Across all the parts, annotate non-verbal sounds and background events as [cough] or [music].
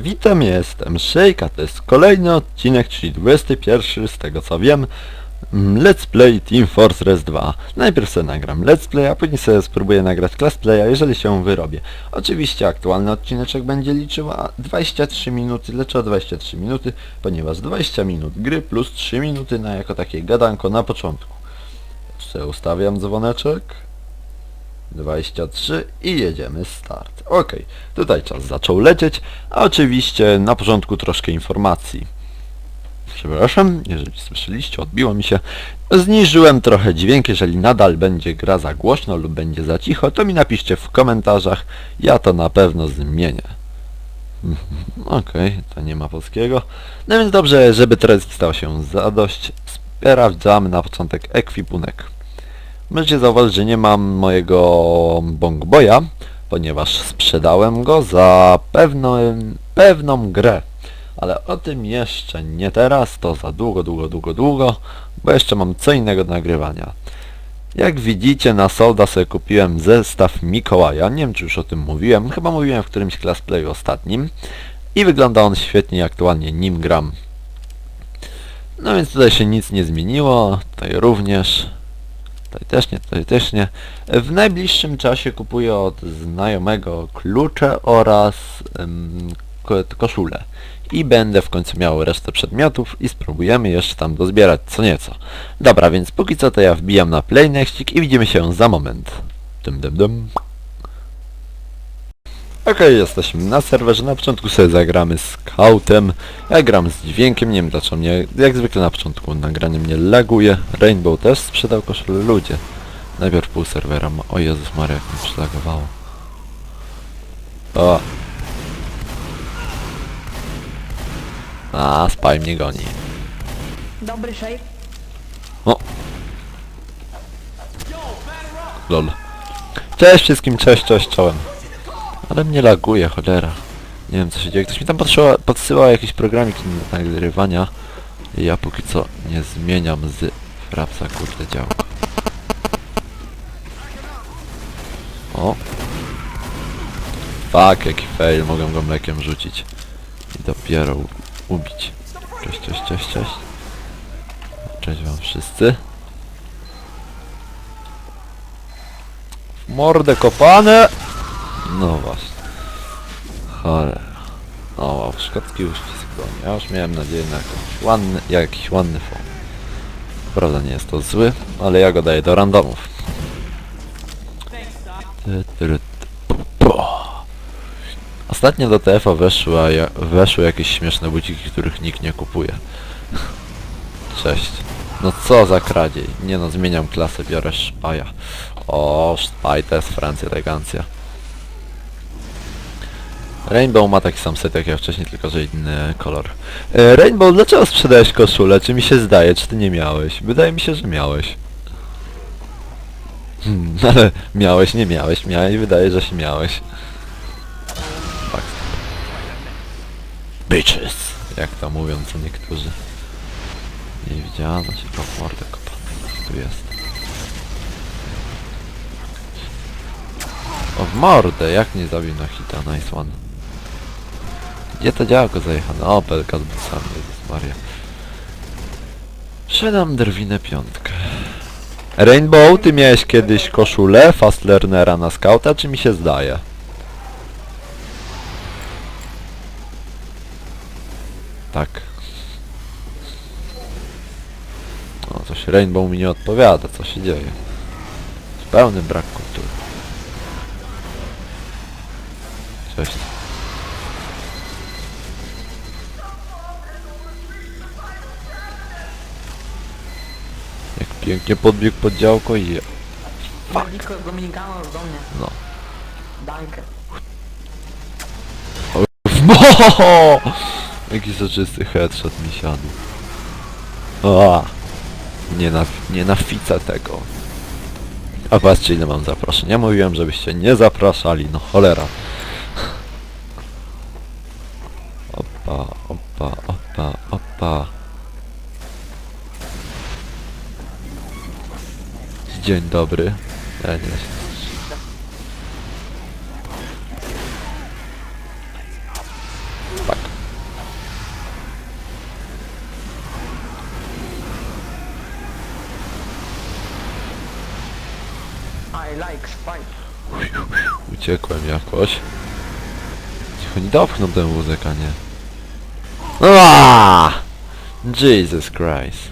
witam, witam, jestem Szejka, to jest kolejny odcinek, czyli 21 z tego co wiem mm, Let's Play Team Force Res 2 Najpierw sobie nagram Let's Play, a później sobie spróbuję nagrać Class Playa, jeżeli się wyrobię. Oczywiście aktualny odcineczek będzie liczył a 23 minuty, dlaczego 23 minuty? Ponieważ 20 minut gry plus 3 minuty na jako takie gadanko na początku. Ustawiam dzwoneczek 23 i jedziemy start. Ok, tutaj czas zaczął lecieć, a oczywiście na początku troszkę informacji. Przepraszam, jeżeli słyszeliście, odbiło mi się. Zniżyłem trochę dźwięk, jeżeli nadal będzie gra za głośno lub będzie za cicho, to mi napiszcie w komentarzach, ja to na pewno zmienię. Mhm, Okej, to nie ma polskiego. No więc dobrze, żeby treść stał się zadość, sprawdzamy na początek ekwipunek. Możecie zauważyć, że nie mam mojego Bongboya, ponieważ sprzedałem go za pewną, pewną grę. Ale o tym jeszcze nie teraz, to za długo, długo, długo, długo, bo jeszcze mam co innego do nagrywania. Jak widzicie na Solda sobie kupiłem zestaw Mikołaja, nie wiem czy już o tym mówiłem, chyba mówiłem w którymś class playu ostatnim i wygląda on świetnie, aktualnie nim gram. No więc tutaj się nic nie zmieniło, tutaj również. Tutaj też nie, tutaj też nie. W najbliższym czasie kupuję od znajomego klucze oraz ym, ko koszulę. I będę w końcu miał resztę przedmiotów i spróbujemy jeszcze tam dozbierać co nieco. Dobra, więc póki co to ja wbijam na playnextik i widzimy się za moment. Dym, dym, dym. Okej, jesteśmy na serwerze. Na początku sobie zagramy scoutem. Ja gram z dźwiękiem, nie wiem dlaczego mnie, jak zwykle na początku nagranie mnie laguje. Rainbow też sprzedał koszulę ludzie. Najpierw pół serwera ma... O Jezus Maria, jak mi przylagowało. O! A, spaj mnie goni. Dobry szejk. O! Lol. Cześć wszystkim, cześć, cześć, czołem. Ale mnie laguje, cholera. Nie wiem co się dzieje. Ktoś mi tam podsyła, podsyłał jakiś programik do nagrywania. I ja póki co nie zmieniam z frapsa kurde działka. O! Fuck, jaki fail, mogę go mlekiem rzucić. I dopiero ubić. Cześć, cześć, cześć, cześć. Cześć wam wszyscy. W mordę kopane! No właśnie. Cholera. O, wow, szkocki uścisk broni. Ja już miałem nadzieję na jakiś ładny, jakiś ładny fon. Prawda nie jest to zły, ale ja go daję do randomów. Ostatnio do TF-a weszła, ja- weszły jakieś śmieszne buciki, których nikt nie kupuje. [laughs] Cześć. No co za kradziej. Nie no, zmieniam klasę, biorę szpaja. O, szpaj to jest Francja elegancja. Rainbow ma taki sam set jak ja wcześniej, tylko że inny kolor. E, Rainbow, dlaczego sprzedałeś koszulę? Czy mi się zdaje, czy ty nie miałeś? Wydaje mi się, że miałeś. Hmm, [laughs] ale miałeś, nie miałeś, miałeś, wydaje, że się miałeś. Bitches! Jak to mówią co niektórzy. Nie widziano się po mordę kopany. Tu jest. O w mordę, jak nie zabił na hita, nice one. Gdzie to działko zajechane? O, pelka z busami, Jezus Maria. Sprzedam drwinę piątkę. Rainbow, ty miałeś kiedyś koszulę Fast Learnera na scouta, czy mi się zdaje? Tak. O, coś Rainbow mi nie odpowiada, co się dzieje. Pełny brak kultury. Cześć. Pięknie podbiegł pod działko i je... Dominika Dominikano do mnie. No. Dankę. Mo! Jaki soczysty headshot mi siadł. A, nienaf- nienawidzę tego. A patrzcie ile mam zaproszeń. Ja mówiłem, żebyście nie zapraszali, no cholera. dobry. Teraz nie da się. Fuck. Uciekłem jakoś. Cicho, nie dopchną tę muzyka, nie? Aaaa! Jesus Christ.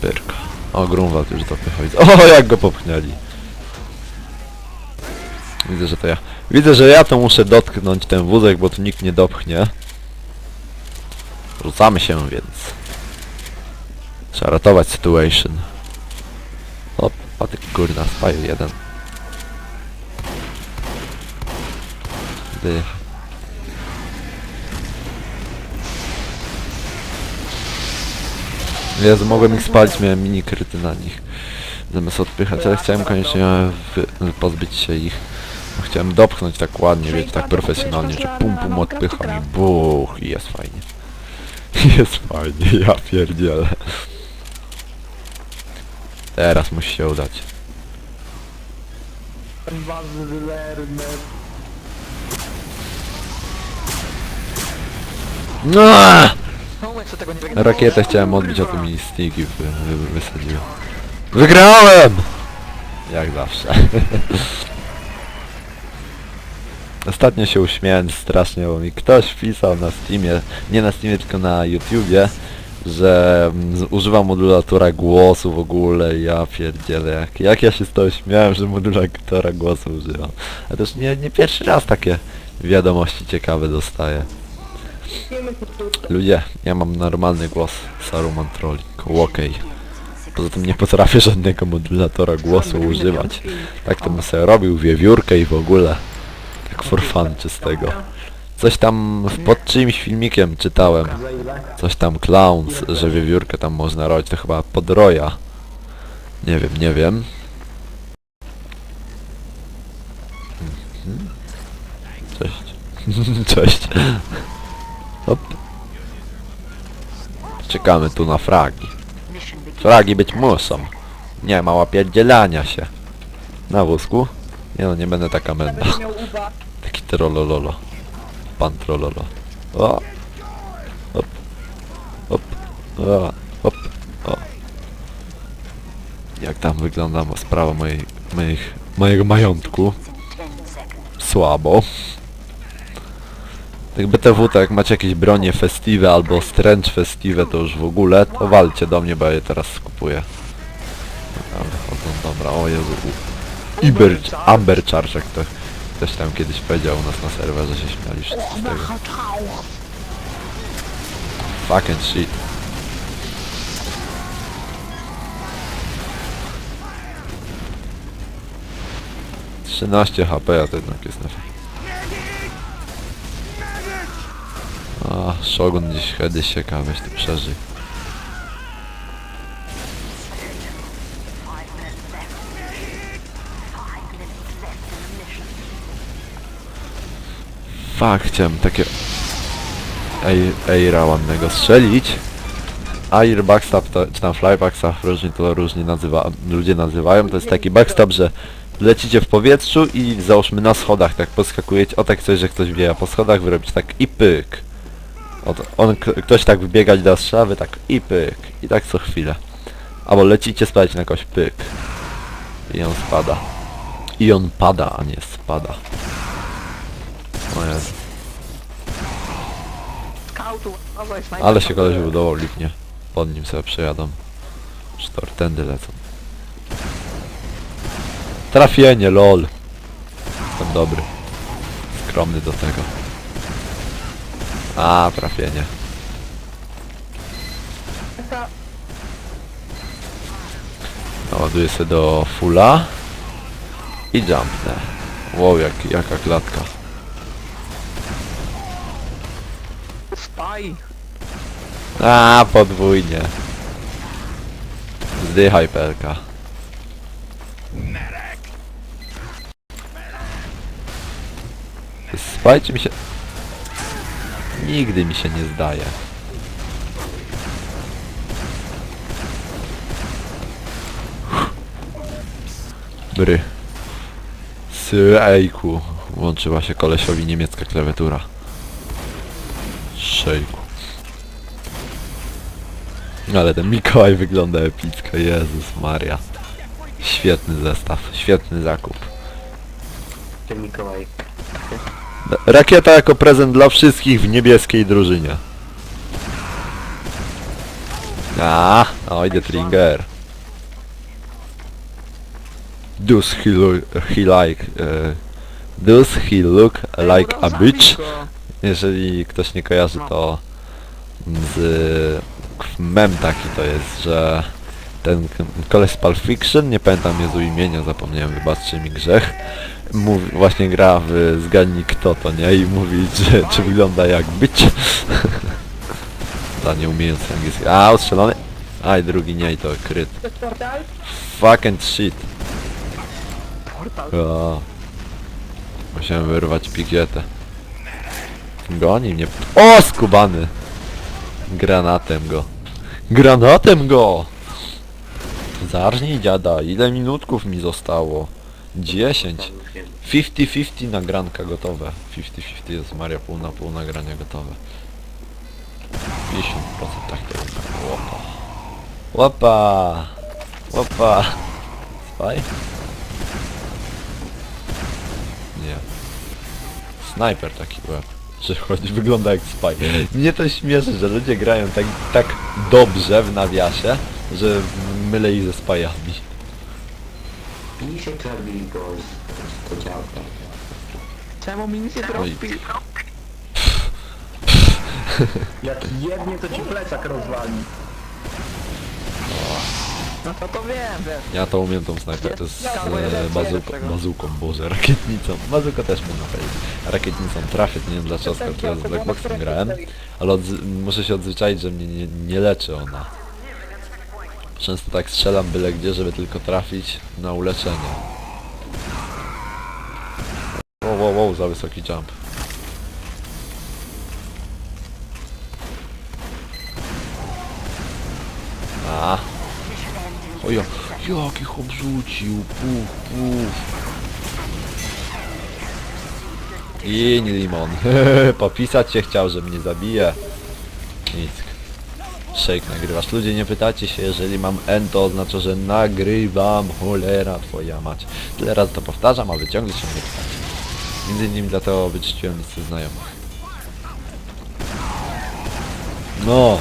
Pyrka. O, Grunwald już dopychał. O, jak go popchnęli. Widzę, że to ja. Widzę, że ja to muszę dotknąć ten wózek, bo tu nikt nie dopchnie. Rzucamy się więc. Trzeba ratować situation. O, patyk kurna, spaju jeden. Dycha. Jezu, mogłem ich spalić, miałem mini kryty na nich. Zamiast odpychać, ale chciałem koniecznie pozbyć się ich. Chciałem dopchnąć tak ładnie, wiecie, tak profesjonalnie, że pum pum odpycham i buch i jest fajnie. [laughs] Jest fajnie, ja pierdzielę. Teraz musi się udać. No! Rakietę chciałem odbić, a tu mi stiki wy, wy. Wygrałem! Jak zawsze. [laughs] Ostatnio się uśmiałem strasznie, bo mi ktoś pisał na Steamie, nie na Steamie, tylko na YouTubie, że mm, używam modulatora głosu w ogóle i ja pierdzielę, jak, jak ja się z tego śmiałem, że modulatora głosu używam. A też nie, nie pierwszy raz takie wiadomości ciekawe dostaję. Ludzie, ja mam normalny głos Saruman Trolling, okej. Poza tym nie potrafię żadnego modulatora głosu używać. Tak to bym sobie robił wiewiórkę i w ogóle. Tak for fun czystego. Coś tam w- pod czyimś filmikiem czytałem. Coś tam clowns, że wiewiórkę tam można robić, to chyba pod roja. Nie wiem, nie wiem. Mhm. Cześć. [laughs] Cześć. Czekamy tu na fragi. Fragi być muszą. Nie ma łapierdzielania się. Na wózku? Nie no, nie będę taka menda. [laughs] Taki trolololo. Pan trololo. O! Hop. Hop. O. Hop. O. Jak tam wygląda sprawa mojej, moich, mojego majątku? Słabo. Tak BTW, to jak macie jakieś bronie festive albo stręcz festive, to już w ogóle, to walcie do mnie, bo ja je teraz skupuję. Dobra, chodzą, dobra, o Jezu. Iber, Amber Charge, jak to ktoś tam kiedyś powiedział u nas na serwerze, się śmiali wszyscy tego. Fucking shit. Trzynaście HP, a to jednak jest na A, Shogun gdzieś heady sieka, weź ty przeżyj. Fuck, chciałem takie... Ej, Eira ładnego strzelić. Air backstab, to, czy tam fly backstab, różnie to różnie nazywa, ludzie nazywają. To jest taki backstab, że lecicie w powietrzu i załóżmy na schodach tak poskakujecie, o tak coś, że ktoś wieja po schodach, wy robicie tak i pyk. On, k- ktoś tak wybiegać do strzały, tak i pyk. I tak co chwilę. Albo lecicie spać na kogoś pyk. I on spada. I on pada, a nie spada. O Jezu. Ale się koleś budował lipnie. Pod nim sobie przejadą. Sztor, tędy lecą. Trafienie, lol. Jestem dobry. Skromny do tego. A, trafienie. Naładuję sobie do fulla. I jumpnę. Wow, jak, jaka klatka. Spaj! A, podwójnie. Zdychaj, pelka. Spajcie mi się... Nigdy mi się nie zdaje. Bry. Syjku. Włączyła się kolesiowi niemiecka klawiatura. Szejku. Ale ten Mikołaj wygląda epicko, Jezus Maria. Świetny zestaw, świetny zakup. Ty Mikołaj. Rakieta jako prezent dla wszystkich w niebieskiej drużynie. A, oj, the trigger. Does he look, he like, uh, does he look like a bitch? Jeżeli ktoś nie kojarzy to z mem taki to jest, że ten koleś z Pulp Fiction, nie pamiętam jego imienia, zapomniałem, wybaczcie mi grzech, mówi, właśnie gra w Zgadnij kto to, nie? I mówi, że, czy wygląda jak być. [laughs] Dla nieumiejący angielski. A, ostrzelony? Aj, drugi nie, i to kryt. Fucking shit. Portal. O. Musiałem wyrwać pikietę. Goni mnie. O, skubany! Granatem go. Granatem go! Zarżnij dziada, ile minutków mi zostało? 10. 50-50 nagranka gotowe. 50-50 jest Maria pół na pół nagrania gotowe. 50% tak to jest. Łopa. Łopa! Łopa! Spaj? Nie. Snajper taki łeb. Że chodzi, wygląda jak spy. Mnie to śmieszy, że ludzie grają tak, tak dobrze w nawiasie, że mylę ich ze spajami. Pisze Kirby go z to działka. Czemu mi nic nie dropi? Jak jednie to ci plecak rozwali. No to to wiem, wiesz. Ja to umiem tą snajper z Ja, e, bo ja bazuką, bazuką, boże, rakietnicą. Bazuko też można powiedzieć. Rakietnicą trafię, to nie wiem dlaczego, skoro ja z Blackboxem grałem, ale odzy- muszę się odzwyczaić, że mnie nie, nie leczy ona. Często tak strzelam byle gdzie, żeby tylko trafić na uleczenie. Wow, wow, wow, za wysoki jump. A. Ojo, jaki chłop rzucił, puf, puf. I nie limon. [laughs] Popisać się chciał, że mnie zabije. Shake nagrywasz. Ludzie nie pytacie się, jeżeli mam N to oznacza, że nagrywam. Cholera twoja mać. Tyle razy to powtarzam, a wy ciągle się nie pytacie. Między innymi dlatego wyczyściłem listę znajomych. No,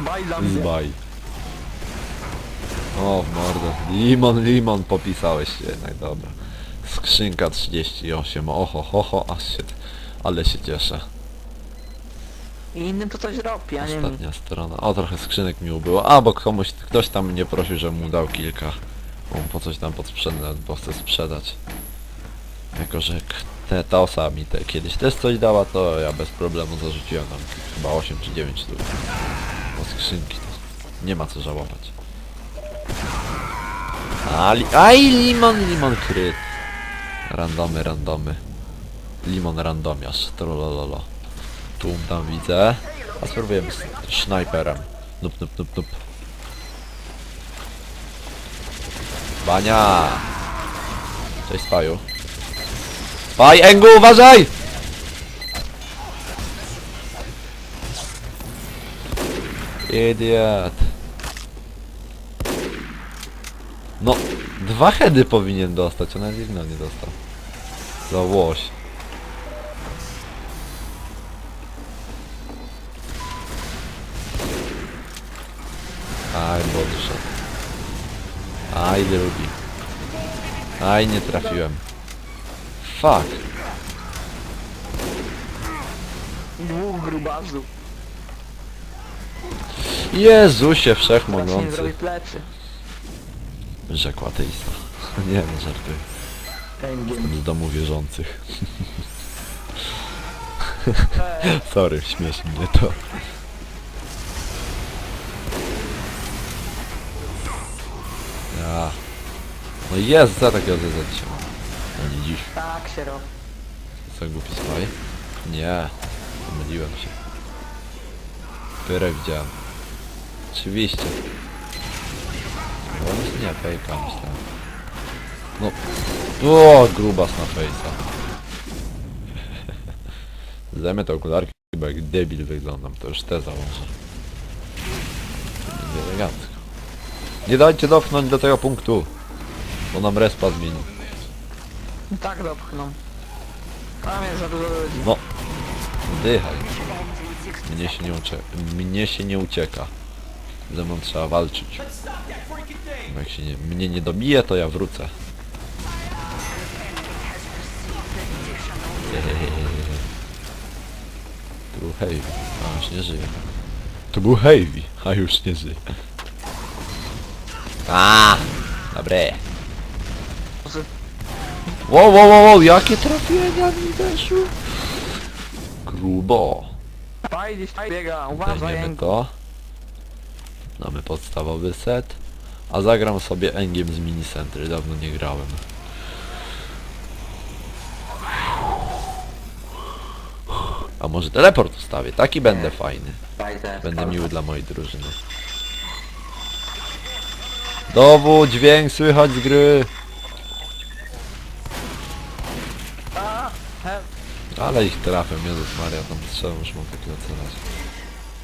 Zbaj dla mnie. Zbaj. O, w mordę. Limon, limon, popisałeś się jednak, dobra. Skrzynka 38, oho, ho, ho, aż się... Ale się cieszę. I innym to coś robi, a nie mi. Ostatnia strona. O, trochę skrzynek mi ubyło. A, bo komuś, ktoś tam mnie prosił, żebym mu dał kilka. Bo mu po coś tam podsprzedać, bo chcę sprzedać. Jako, że k- te, ta osoba mi te, kiedyś też coś dała, to ja bez problemu zarzuciłem tam chyba 8 czy 9 sztuk. Bo skrzynki to nie ma co żałować. A, li aj, limon, limon kryt. Randomy, randomy. Limon randomiarz, trolololo. Tu tam widzę. A spróbujemy z snajperem. Nup, nup, nup, nup. Bania! Cześć Spaju. Spaj, Engu, uważaj! Idiot. No, dwa heady powinien dostać, a nawet jedno nie dostał. Za łoś. Aj, bodrze. Aj, drugi. Aj, nie trafiłem. Fuck. Dwóch grubazów. Jezusie Teraz nie wszechmogący. zrobi plecy. Rzekła teista. [laughs] Nie no, żartuję. Engiem. Z domu wierzących. [laughs] Sorry, śmieszy mnie to. Ja. No jest, za takiego zezać się mam. No nie dziś. tak się robi. Co głupi spaj? Nie. Pomyliłem się. Pyrę widziałem. Oczywiście. No nie, fejka myślałem. No. O, grubas na fejsa. [laughs] Zajmę te okularki, Chyba jak debil wyglądam, to już te założę. Będzie elegancko. Nie dajcie dopchnąć do tego punktu, bo nam respa zmieni. Tak dopchną. Tam jest za dużo ludzi. No, dychaj. Mnie się nie ucieka. Mnie się nie ucieka. Ze mną trzeba walczyć. Bo jak się nie, mnie nie dobije, to ja wrócę. To był Heavy, a już nie żyje. To był Heavy, a już nie żyje. A, dobre. Wow, wow, wow, wow, jakie trafienia mi weszły? Grubo. Faj, gdzieś tutaj biega, uważaj, Jęku. to. Mamy podstawowy set. A zagram sobie Engiem z Minicentry, dawno nie grałem. A może teleport ustawię, taki będę fajny. Będę miły dla mojej drużyny. Dowód, dźwięk słychać z gry. Ale ich trafię, Jezus Maria, tam strzelą już mam takiego celać.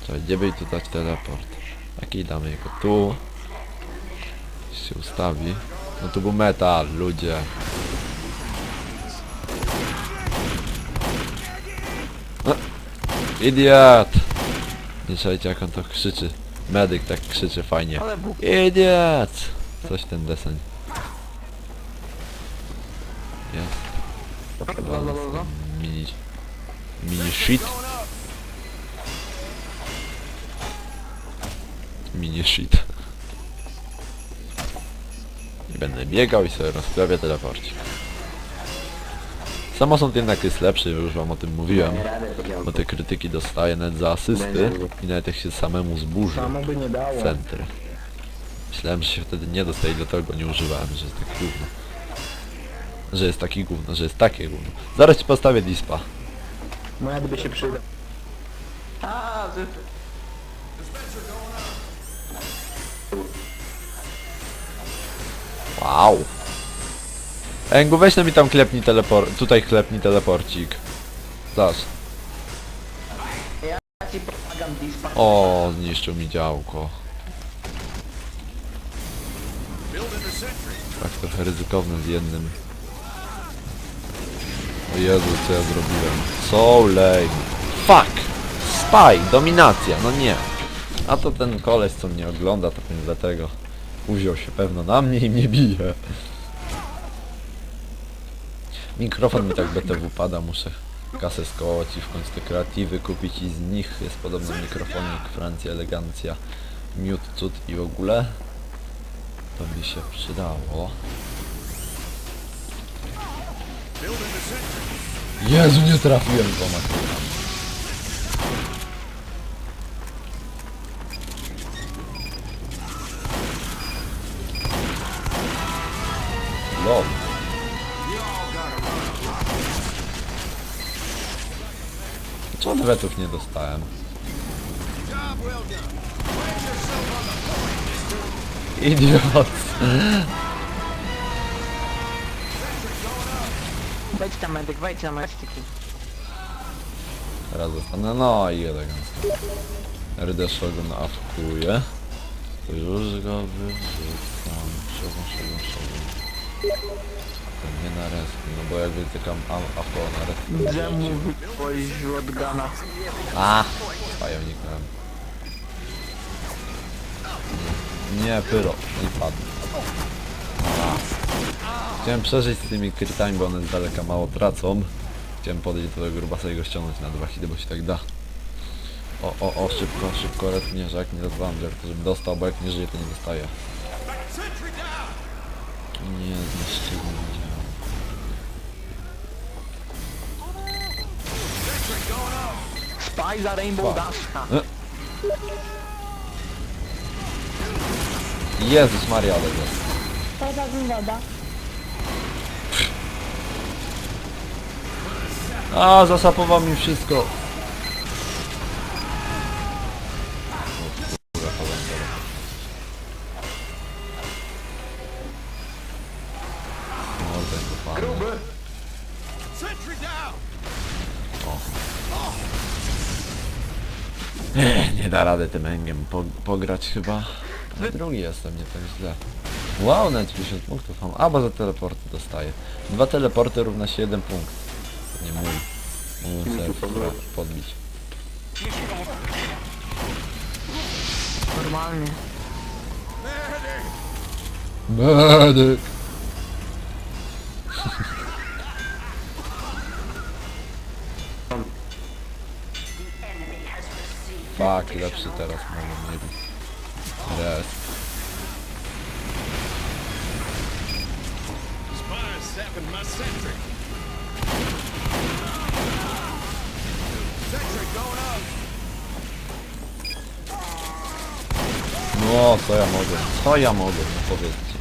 Czekaj, gdzie by tu dać teleport? Jaki damy jego? Tu. Się ustawi. No tu był metal, ludzie. No. Idiot! Nie czajcie jak on to krzyczy. Medyk tak krzyczy fajnie. Idiot! Coś ten deseń. Jest. Mini... Mini shit. Mini shit. I będę biegał i sobie rozprawię teleporcik. Samosąd jednak jest lepszy, już wam o tym mówiłem. Bo te krytyki dostaję nawet za asysty i nawet jak się samemu zburzy centry. Myślałem, że się wtedy nie dostaje, dlatego go nie używałem, że jest taki gówno. Że jest taki gówno, że jest takie gówno. Zaraz ci postawię dispa. Moja by się przyda. A, że... Wow. Engu, weź no mi tam klepnij teleport, tutaj klepnij teleporcik. Zasz. O, zniszczył mi działko. Tak trochę ryzykowne z jednym. O Jezu, co ja zrobiłem? So lame. Fuck! Spy! Dominacja! No nie. A to ten koleś, co mnie ogląda, to pewnie dlatego uwziął się pewno na mnie i mnie bije. Mikrofon mi tak BTW pada, muszę kasę skołać i w końcu te kreatywy kupić i z nich jest podobno mikrofonik Francja Elegancja Miód, cud i w ogóle to by się przydało Jezu, nie trafiłem dwoma kulami. Lol. Czy odwetów nie dostałem? Idiot. Wejdź tam medyk, wejdź tam medyk. Teraz zostanę, no i elegancko. Awkuje. To już go wyrzucam. Shogun, Shogun, Shogun. To nie na respi, no bo jak wytykam am- afko na respi. Dżemu twoi shotguna. A! Pajemniknąłem. Nie, pyro. I padł. Chciałem przeżyć z tymi krytami, bo one z daleka mało tracą. Chciałem podejść do tego grubasa i go ściągnąć na dwa hity, bo się tak da. O, o, o, szybko, szybko, retnie, że jak nie rozwalam, że żeby dostał, bo jak nie żyje, to nie dostaje. Nie, zniszczyli mnie. Spy za Rainbow Dashka. Jezus Maria, ale jest. Woda z woda. A, zasapował mi wszystko. Nie da rady tym engiem po, pograć chyba. No drugi jestem, nie tak źle. Wow, nawet 50 punktów mam. A, bo za teleporty dostaję. Dwa teleporty równa się jeden punkt. To nie mój. Pomyłek. podbić. Normalnie. Medyk! [laughs] Fuck, lepszy teraz mogę mieć. Res. Spider's sapping my sentry. Sentry going up. No, co ja mogę? Co ja mogę? No powiedzcie.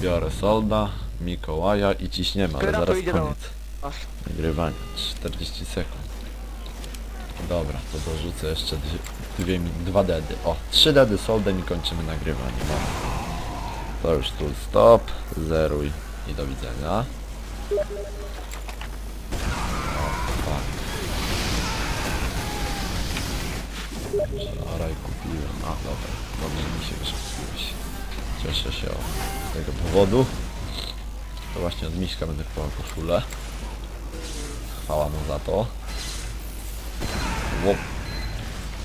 Biorę solda, Mikołaja i ciśniemy, ale zaraz koniec. Aż. Nagrywania. 40 sekund. Dobra, to dorzucę jeszcze dwie, dwie, dwa dedy. O, trzy dedy soldem i kończymy nagrywanie. To już tu stop, zeruj i do widzenia. Wczoraj kupiłem. A, dobra. Dobrze mi się wyszkodziłeś. Cieszę się o, z tego powodu. To właśnie od Miśka będę kupował koszulę. Chwała mu za to. Łop.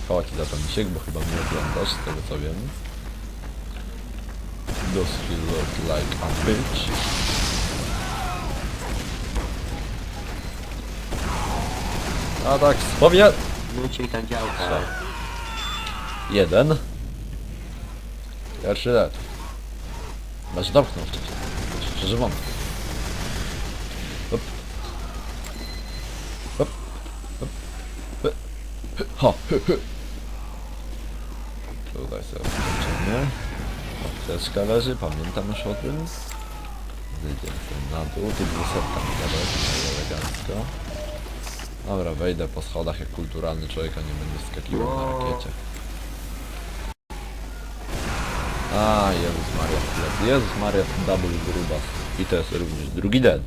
Chwała ci za to Misiek, bo chyba mnie oglądasz, z tego co wiem. Does he look like a bitch? A tak, spowie... Wrócił ta działka. Jeden. Pierwszy lat. Znaczy domknął wcześniej. Szczerze wątpię. Ho. Tutaj sobie skończymy. Apteczka leży, pamiętam już o tym. Zejdziemy sobie na dół, tych dwusetka mi gadać, elegancko. Dobra, wejdę po schodach jak kulturalny człowiek, a nie będę skakiwał na rakiecie. A, Jezus Maria. Jezus Maria, double grubas. I to jest również drugi dead.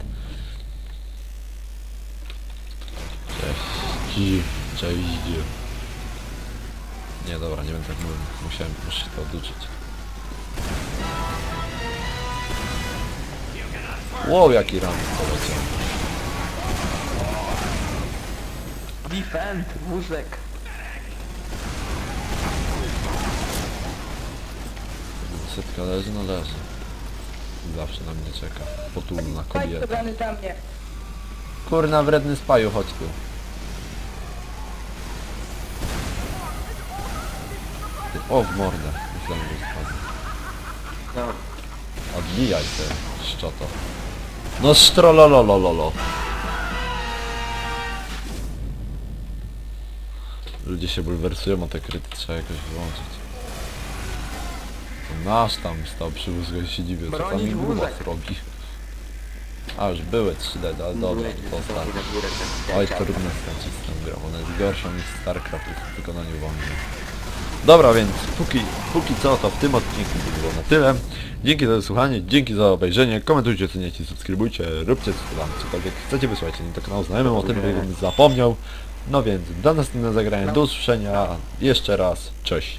Cześć. Cześć. Nie, dobra, nie będę tak mówił. Musiałem, muszę się to oduczyć. Wow, jaki ram poleciał. Defend, wózek. Setka leży, no leży. Zawsze na mnie czeka. Potulna kobieta. dobrany dla mnie. Kurna, wredny spaju, chodź tu. O, w mordę. Myślałem, że spadł. No, Odbijaj się, szczoto. No strolololololo. Ludzie się bulwersują o te kryty, trzeba jakoś wyłączyć. To nasz tam stał przy wózku i się dziwię, co tam grubas wózek. robi. A już były 3D, ale dobra, to ostatnie. Oj, trudno skończyć z tą grą, ona jest gorsza niż StarCraft w wykonaniu wolnym. Dobra, więc póki, póki co to w tym odcinku by było na tyle. Dzięki za wysłuchanie, dzięki za obejrzenie, komentujcie, oceniajcie, subskrybujcie, róbcie co tam, cokolwiek chcecie, wysłajcie link do kanału znajomym o tym, bym zapomniał. No więc do następnego zagrania, do usłyszenia, jeszcze raz, cześć.